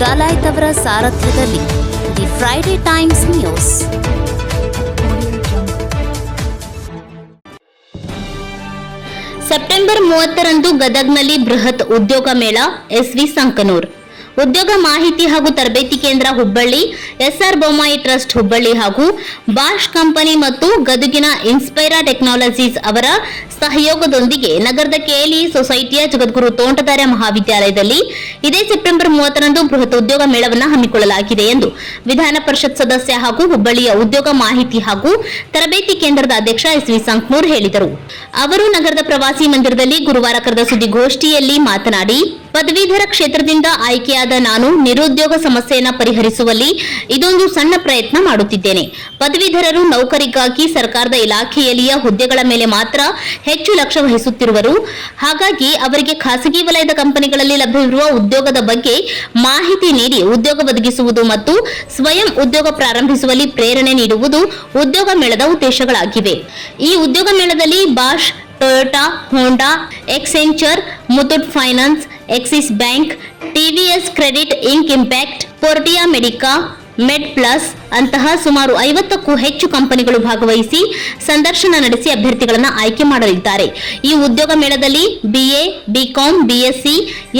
ಡಲಾಯ್ತ್ ಸಾರಥ್ಯದಲ್ಲಿ the Friday Times news. September ಮೂವತ್ತರಂದು ಗದಗ್ನಲ್ಲಿ ಬೃಹತ್ ಉದ್ಯೋಗ ಮೇಳ ಎಸ್ವಿ ಸಂಕನೂರ್. ಉದ್ಯೋಗ ಮಾಹಿತಿ ಹಾಗೂ ತರಬೇತಿ ಕೇಂದ್ರ Hubballi, S R Bommai trust Hubballi ಹಾಗೂ ಬಾಷ್ ಕಂಪನಿ ಮತ್ತು ಗದುಗಿನ ಇನ್ಸ್ಪೈರಾ ಟೆಕ್ನಾಲಜೀಸ್ ಅವರ ಸಹಯೋಗದೊಂದಿಗೆ ನಗರದ ಕೆಎಲ್ಇ ಸೊಸೈಟಿಯ ಜಗದ್ಗುರು ತೋಂಟದಾರ್ಯ ಮಹಾವಿದ್ಯಾಲಯದಲ್ಲಿ ಇದೇ ಸೆಪ್ಟೆಂಬರ್ ಮೂವತ್ತರಂದು ಬೃಹತ್ ಉದ್ಯೋಗ ಮೇಳವನ್ನು ಹಮ್ಮಿಕೊಳ್ಳಲಾಗಿದೆ ಎಂದು ವಿಧಾನ ಪರಿಷತ್ ಸದಸ್ಯ ಹಾಗೂ ಹುಬ್ಬಳ್ಳಿಯ ಉದ್ಯೋಗ ಮಾಹಿತಿ ಹಾಗೂ ತರಬೇತಿ ಕೇಂದ್ರದ ಅಧ್ಯಕ್ಷ ಎಸ್ ವಿ ಸಂಕ್ನೂರ್ ಹೇಳಿದರು. ಅವರು ನಗರದ ಪ್ರವಾಸಿ ಮಂದಿರದಲ್ಲಿ ಗುರುವಾರ ಕರೆದ ಸುದ್ದಿಗೋಷ್ಠಿಯಲ್ಲಿ ಮಾತನಾಡಿ ಪದವೀಧರ ಕ್ಷೇತ್ರದಿಂದ ಆಯ್ಕೆಯಾದ ನಾನು ನಿರುದ್ಯೋಗ ಸಮಸ್ಯೆಯನ್ನು ಪರಿಹರಿಸುವಲ್ಲಿ ಇದೊಂದು ಸಣ್ಣ ಪ್ರಯತ್ನ ಮಾಡುತ್ತಿದ್ದೇನೆ. ಪದವೀಧರರು ನೌಕರಿಗಾಗಿ ಸರ್ಕಾರದ ಇಲಾಖೆಯಲ್ಲಿಯ ಹುದ್ದೆಗಳ ಮೇಲೆ ಮಾತ್ರ ಹೆಚ್ಚು ಲಕ್ಷ್ಯ ವಹಿಸುತ್ತಿರುವರು. ಹಾಗಾಗಿ ಅವರಿಗೆ ಖಾಸಗಿ ವಲಯದ ಕಂಪನಿಗಳಲ್ಲಿ ಲಭ್ಯವಿರುವ ಉದ್ಯೋಗದ ಬಗ್ಗೆ ಮಾಹಿತಿ ನೀಡಿ ಉದ್ಯೋಗ ಒದಗಿಸುವುದು ಮತ್ತು ಸ್ವಯಂ ಉದ್ಯೋಗ ಪ್ರಾರಂಭಿಸುವಲ್ಲಿ ಪ್ರೇರಣೆ ನೀಡುವುದು ಉದ್ಯೋಗ ಮೇಳದ ಉದ್ದೇಶಗಳಾಗಿವೆ. ಈ ಉದ್ಯೋಗ ಮೇಳದಲ್ಲಿ Bosch Toyota Honda Accenture Muthoot finance Axis bank TVS credit ink impact Portea Medica MedPlus ಅಂತಹ ಸುಮಾರು ಐವತ್ತಕ್ಕೂ ಹೆಚ್ಚು ಕಂಪನಿಗಳು ಭಾಗವಹಿಸಿ ಸಂದರ್ಶನ ನಡೆಸಿ ಅಭ್ಯರ್ಥಿಗಳನ್ನು ಆಯ್ಕೆ ಮಾಡಲಿದ್ದಾರೆ. ಈ ಉದ್ಯೋಗ ಮೇಳದಲ್ಲಿ BA BCom BSc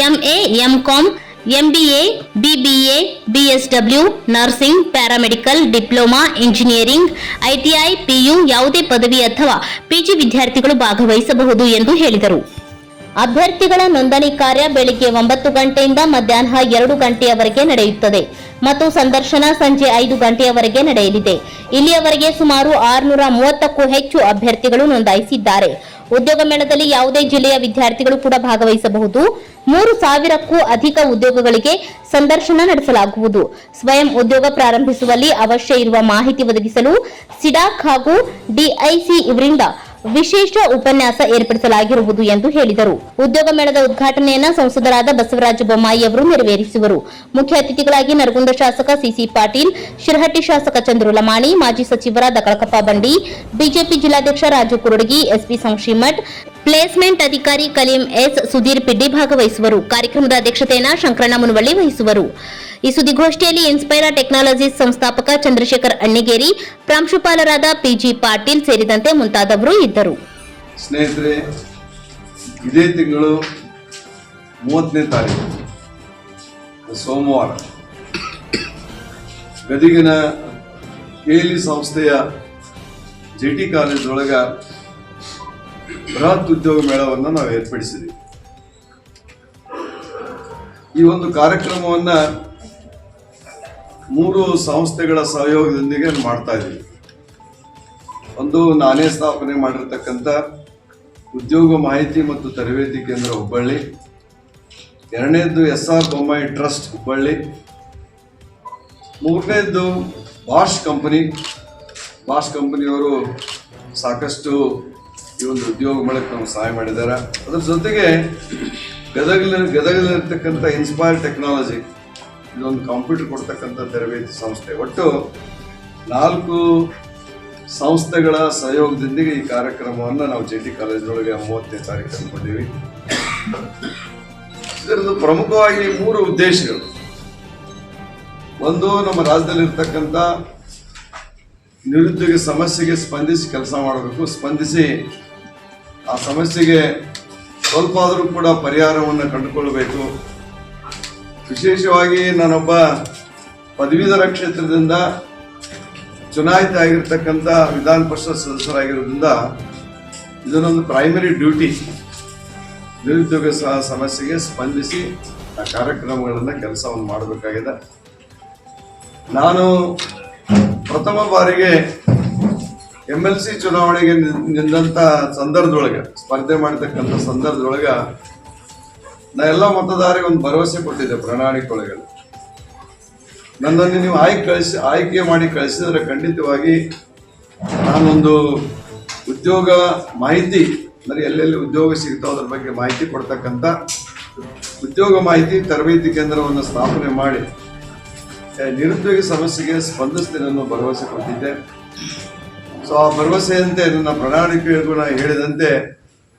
MA MCom MBA BBA BSW nursing paramedical diploma engineering ITI PU ಯಾವುದೇ ಪದವಿ ಅಥವಾ ಪಿಜಿ ವಿದ್ಯಾರ್ಥಿಗಳು ಭಾಗವಹಿಸಬಹುದು ಎಂದು ಹೇಳಿದರು. ಅಭ್ಯರ್ಥಿಗಳ ನೋಂದಣಿ ಕಾರ್ಯ ಬೆಳಿಗ್ಗೆ ಒಂಬತ್ತು ಗಂಟೆಯಿಂದ ಮಧ್ಯಾಹ್ನ ಎರಡು ಗಂಟೆಯವರೆಗೆ ನಡೆಯುತ್ತದೆ. ಮತ್ತು ಸಂದರ್ಶನ ಸಂಜೆ ಐದು ಗಂಟೆಯವರೆಗೆ ನಡೆಯಲಿದೆ. ಇಲ್ಲಿಯವರೆಗೆ ಸುಮಾರು ಆರುನೂರ ಮೂವತ್ತಕ್ಕೂ ಹೆಚ್ಚು ಅಭ್ಯರ್ಥಿಗಳು ನೋಂದಾಯಿಸಿದ್ದಾರೆ. ಉದ್ಯೋಗ ಮೇಳದಲ್ಲಿ ಯಾವುದೇ ಜಿಲ್ಲೆಯ ವಿದ್ಯಾರ್ಥಿಗಳು ಕೂಡ ಭಾಗವಹಿಸಬಹುದು. ಮೂರು ಸಾವಿರಕ್ಕೂ ಅಧಿಕ ಉದ್ಯೋಗಗಳಿಗೆ ಸಂದರ್ಶನ ನಡೆಸಲಾಗುವುದು. ಸ್ವಯಂ ಉದ್ಯೋಗ ಪ್ರಾರಂಭಿಸುವಲ್ಲಿ ಅವಶ್ಯ ಇರುವ ಮಾಹಿತಿ ಒದಗಿಸಲು ಸಿಡಾಕ್ ಹಾಗೂ ಡಿಐಸಿ ಇವರಿಂದ ವಿಶೇಷ ಉಪನ್ಯಾಸ ಏರ್ಪಡಿಸಲಾಗಿರುವುದು ಎಂದು ಹೇಳಿದರು. ಉದ್ಯೋಗ ಮೇಳದ ಉದ್ಘಾಟನೆಯನ್ನು ಸಂಸದರಾದ ಬಸವರಾಜ ಬೊಮ್ಮಾಯಿ ಅವರು ನೆರವೇರಿಸುವರು. ಮುಖ್ಯ ಅತಿಥಿಗಳಾಗಿ ನರಗುಂದ ಶಾಸಕ ಸಿಸಿ ಪಾಟೀಲ್, ಶಿರಹಟ್ಟಿ ಶಾಸಕ ಚಂದ್ರು ಲಮಾಣಿ ಮಾಜಿ ಸಚಿವರಾದ ಕಳಕಪ್ಪ ಬಂಡಿ, ಬಿಜೆಪಿ ಜಿಲ್ಲಾಧ್ಯಕ್ಷ ರಾಜು ಕುರುಡಗಿ, ಎಸ್ಪಿ ಸಂಶಿಮಠ್, ಪ್ಲೇಸ್ಮೆಂಟ್ ಅಧಿಕಾರಿ ಕಲೀಂ ಎಸ್ ಸುಧೀರ್ ಪಿಡ್ಡಿ ಭಾಗವಹಿಸುವರು. ಕಾರ್ಯಕ್ರಮದ ಅಧ್ಯಕ್ಷತೆಯನ್ನು ಶಂಕರಣ್ಣ ಮುನವಳ್ಳಿ ವಹಿಸುವರು. ಈ ಸುದ್ದಿಗೋಷ್ಠಿಯಲ್ಲಿ ಇನ್ಸ್ಪೈರಾ ಟೆಕ್ನಾಲಜೀಸ್ ಸಂಸ್ಥಾಪಕ ಚಂದ್ರಶೇಖರ್ ಅಣ್ಣಿಗೇರಿ, ಪ್ರಾಂಶುಪಾಲರಾದ ಪಿಜಿ ಪಾಟೀಲ್ ಸೇರಿದಂತೆ ಮುಂತಾದವರು ಇದ್ದರು. ಸ್ನೇಹಿತರೆ, ಇದೇ ತಿಂಗಳು ಮೂವತ್ತನೇ ತಾರೀಕು, ಸೋಮವಾರ. ಗದಿಗಿನ ಕೇಲಿ ಸಂಸ್ಥೆಯ ಜೆ ಟಿ ಕಾಲೇಜ್ ಒಳಗ ಬೃಹತ್ ಉದ್ಯೋಗ ಮೇಳವನ್ನು ನಾವು ಏರ್ಪಡಿಸಿದ್ವಿ. ಈ ಒಂದು ಕಾರ್ಯಕ್ರಮವನ್ನ ಮೂರು ಸಂಸ್ಥೆಗಳ ಸಹಯೋಗದೊಂದಿಗೆ ಮಾಡ್ತಾ ಇದ್ದೀವಿ ಒಂದು ನಾನೇ ಸ್ಥಾಪನೆ ಮಾಡಿರ್ತಕ್ಕಂಥ ಉದ್ಯೋಗ ಮಾಹಿತಿ ಮತ್ತು ತರಬೇತಿ ಕೇಂದ್ರ ಹುಬ್ಬಳ್ಳಿ. ಎರಡನೇದ್ದು S R Bommai trust Hubballi. ಮೂರನೇದ್ದು Bosch company. Bosch ಕಂಪನಿಯವರು ಸಾಕಷ್ಟು ಈ ಒಂದು ಉದ್ಯೋಗ ಮೇಳಕ್ಕೆ ನಮ್ಗೆ ಸಹಾಯ ಮಾಡಿದ್ದಾರೆ. ಅದ್ರ ಜೊತೆಗೆ ಗದಗಲ್ಲಿ ಗದಗಲ್ಲಿರ್ತಕ್ಕಂಥ ಇನ್ಸ್ಪೈರ್ ಟೆಕ್ನಾಲಜಿ ಇದೊಂದು ಕಂಪ್ಯೂಟರ್ ಕೊಡ್ತಕ್ಕಂಥ ತರಬೇತಿ ಸಂಸ್ಥೆ. ಒಟ್ಟು ನಾಲ್ಕು ಸಂಸ್ಥೆಗಳ ಸಹಯೋಗದೊಂದಿಗೆ ಈ ಕಾರ್ಯಕ್ರಮವನ್ನು ನಾವು ಜೆ ಟಿ ಕಾಲೇಜಿನೊಳಗೆ ಮೂವತ್ತನೇ ತಾರೀಕು ಅಂದ್ಕೊಂಡಿವಿ ಇದರದ್ದು ಪ್ರಮುಖವಾಗಿ ಮೂರು ಉದ್ದೇಶಗಳು. ಒಂದು, ನಮ್ಮ ರಾಜ್ಯದಲ್ಲಿರ್ತಕ್ಕಂಥ ನಿರುದ್ಯೋಗ ಸಮಸ್ಯೆಗೆ ಸ್ಪಂದಿಸಿ ಕೆಲಸ ಮಾಡಬೇಕು. ಸ್ಪಂದಿಸಿ ಆ ಸಮಸ್ಯೆಗೆ ಸ್ವಲ್ಪ ಆದರೂ ಕೂಡ ಪರಿಹಾರವನ್ನು ಕಂಡುಕೊಳ್ಳಬೇಕು ವಿಶೇಷವಾಗಿ ನಾನೊಬ್ಬ ಪದವೀಧರ ಕ್ಷೇತ್ರದಿಂದ ಚುನಾಯಿತ ಆಗಿರ್ತಕ್ಕಂಥ ವಿಧಾನ ಪರಿಷತ್ ಸದಸ್ಯರಾಗಿರೋದ್ರಿಂದ ಇದನ್ನೊಂದು ಪ್ರೈಮರಿ ಡ್ಯೂಟಿ ನಿರುದ್ಯೋಗ ಸಹ ಸಮಸ್ಯೆಗೆ ಸ್ಪಂದಿಸಿ ಆ ಕಾರ್ಯಕ್ರಮಗಳನ್ನು ಕೆಲಸವನ್ನು ಮಾಡಬೇಕಾಗಿದೆ. ನಾನು ಪ್ರಥಮ ಬಾರಿಗೆ ಎಂ ಎಲ್ ಸಿ ಚುನಾವಣೆಗೆ ನಿಂತ ಸಂದರ್ಭದೊಳಗೆ, ಸ್ಪರ್ಧೆ ಮಾಡತಕ್ಕಂಥ ಸಂದರ್ಭದೊಳಗೆ ನಾ ಎಲ್ಲ ಮತದಾರಿಗೆ ಒಂದು ಭರವಸೆ ಕೊಟ್ಟಿದ್ದೆ ಪ್ರಣಾಳಿಕೆ ಒಳಗೆ ನನ್ನನ್ನು ನೀವು ಆಯ್ಕೆ ಕಳಿಸಿ, ಆಯ್ಕೆ ಮಾಡಿ ಕಳಿಸಿದ್ರೆ ಖಂಡಿತವಾಗಿ ನಾನೊಂದು ಉದ್ಯೋಗ ಮಾಹಿತಿ ಅಂದರೆ ಎಲ್ಲೆಲ್ಲಿ ಉದ್ಯೋಗ ಸಿಗ್ತಾವ ಅದ್ರ ಬಗ್ಗೆ ಮಾಹಿತಿ ಕೊಡ್ತಕ್ಕಂಥ ಉದ್ಯೋಗ ಮಾಹಿತಿ ತರಬೇತಿ ಕೇಂದ್ರವನ್ನು ಸ್ಥಾಪನೆ ಮಾಡಿ ನಿರುದ್ಯೋಗ ಸಮಸ್ಯೆಗೆ ಸ್ಪಂದಿಸ್ತೀನಿ ಅನ್ನೋ ಭರವಸೆ ಕೊಟ್ಟಿದ್ದೆ. ಸೊ, ಆ ಭರವಸೆಯಂತೆ ನನ್ನ ಪ್ರಣಾಳಿಕೆಗೂ ನಾನು ಹೇಳಿದಂತೆ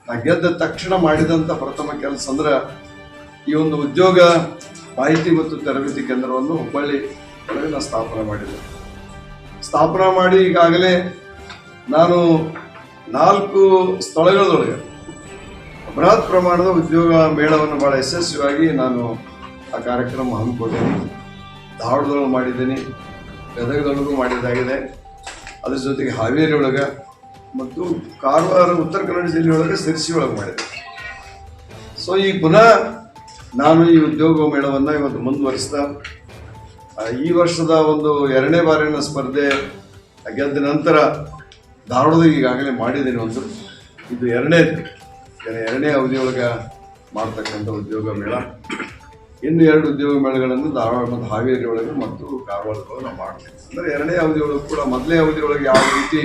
ನಾ ಗೆದ್ದ ತಕ್ಷಣ ಮಾಡಿದಂಥ ಪ್ರಥಮ ಕೆಲಸ ಅಂದ್ರೆ ಈ ಒಂದು ಉದ್ಯೋಗ, ಮಾಹಿತಿ ಮತ್ತು ತರಬೇತಿ ಕೇಂದ್ರವನ್ನು ಹುಬ್ಬಳ್ಳಿ ನಾನು ಸ್ಥಾಪನೆ ಮಾಡಿದೆ. ಸ್ಥಾಪನೆ ಮಾಡಿ ಈಗಾಗಲೇ ನಾನು ನಾಲ್ಕು ಸ್ಥಳಗಳೊಳಗೆ ಬೃಹತ್ ಪ್ರಮಾಣದ ಉದ್ಯೋಗ ಮೇಳವನ್ನು ಬಹಳ ಯಶಸ್ವಿಯಾಗಿ ನಾನು ಆ ಕಾರ್ಯಕ್ರಮ ಹಮ್ಮಿಕೊಂಡಿದ್ದೀನಿ. ಧಾರವಾಡದೊಳಗೆ ಮಾಡಿದ್ದೀನಿ ಗದಗದೊಳಗೂ ಮಾಡಿದ್ದಾಗಿದೆ. ಅದ್ರ ಜೊತೆಗೆ ಹಾವೇರಿ ಒಳಗೆ ಮತ್ತು ಕಾರವಾರ ಉತ್ತರ ಕನ್ನಡ ಜಿಲ್ಲೆಯೊಳಗೆ ಸಿರಿಸಿ ಒಳಗೆ ಮಾಡಿದೆ. ಸೊ ಈ ಪುನಃ ನಾನು ಈ ಉದ್ಯೋಗ ಮೇಳವನ್ನು ಇವತ್ತು ಮುಂದುವರಿಸ್ತಾ ಈ ವರ್ಷದ ಒಂದು ಎರಡನೇ ಬಾರಿನ ಸ್ಪರ್ಧೆ ಗೆದ್ದ ನಂತರ ಧಾರವಾಡದಾಗ ಈಗಾಗಲೇ ಮಾಡಿದ್ದೀನಿ ಒಂದು. ಇದು ಎರಡನೇ ಎರಡನೇ ಅವಧಿಯೊಳಗೆ ಮಾಡ್ತಕ್ಕಂಥ ಉದ್ಯೋಗ ಮೇಳ. ಇನ್ನು ಎರಡು ಉದ್ಯೋಗ ಮೇಳಗಳನ್ನು ಧಾರವಾಡ ಮತ್ತು ಹಾವೇರಿ ಒಳಗೆ ಮತ್ತು ಕಾರವಾರದೊಳಗೆ ನಾವು ಮಾಡ್ತೀವಿ. ಅಂದರೆ ಎರಡನೇ ಅವಧಿಯೊಳಗೆ ಕೂಡ ಮೊದಲನೇ ಅವಧಿಯೊಳಗೆ ಯಾವ ರೀತಿ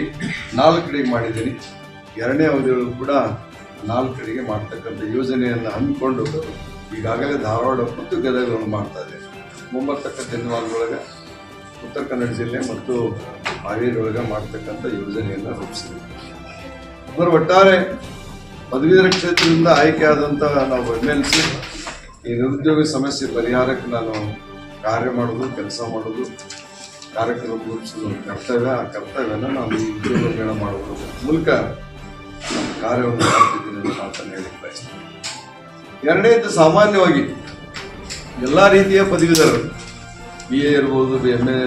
ನಾಲ್ಕು ಕಡೆಗೆ ಮಾಡಿದ್ದೀನಿ. ಎರಡನೇ ಅವಧಿಯೊಳಗೆ ಕೂಡ ನಾಲ್ಕು ಕಡೆಗೆ ಮಾಡ್ತಕ್ಕಂಥ ಯೋಜನೆಯನ್ನು ಹಮ್ಮಿಕೊಂಡು ಈಗಾಗಲೇ ಧಾರವಾಡ ಮತ್ತು ಗದಗವನ್ನು ಮಾಡ್ತಾ ಇದೆ. ಮುಂಬರ್ತಕ್ಕಂಥ ದಿನಮಾನದೊಳಗೆ ಉತ್ತರ ಕನ್ನಡ ಜಿಲ್ಲೆ ಮತ್ತು ಹಾವೇರಿ ಒಳಗೆ ಮಾಡ್ತಕ್ಕಂಥ ಯೋಜನೆಯನ್ನು ರೂಪಿಸಿದೆ ಅದರ ಒಟ್ಟಾರೆ ಪದವೀಧರ ಕ್ಷೇತ್ರದಿಂದ ಆಯ್ಕೆಯಾದಂಥ ನಾವು ಎಂ ಎಲ್ ಸಿ ಈ ನಿರುದ್ಯೋಗ ಸಮಸ್ಯೆ ಪರಿಹಾರಕ್ಕೆ ನಾನು ಕಾರ್ಯ ಮಾಡೋದು, ಕೆಲಸ ಮಾಡೋದು, ಕಾರ್ಯಕ್ರಮ ರೂಪಿಸೋದು ಕರ್ತವ್ಯ. ಆ ಕರ್ತವ್ಯನ ನಾನು ಈ ಉದ್ಯೋಗ ಮೂಲಕ ನಾನು ಕಾರ್ಯವನ್ನು ಮಾಡ್ತಿದ್ದೀನಿ ಅಂತ ಮಾತನ್ನು ಹೇಳಲಿಕ್ಕೆ ಬಯಸ್ತೇನೆ. ಎರಡನೇದು ಸಾಮಾನ್ಯವಾಗಿ ಎಲ್ಲ ರೀತಿಯ ಪದವೀಧರರು ಬಿ ಎ ಇರ್ಬೋದು B M A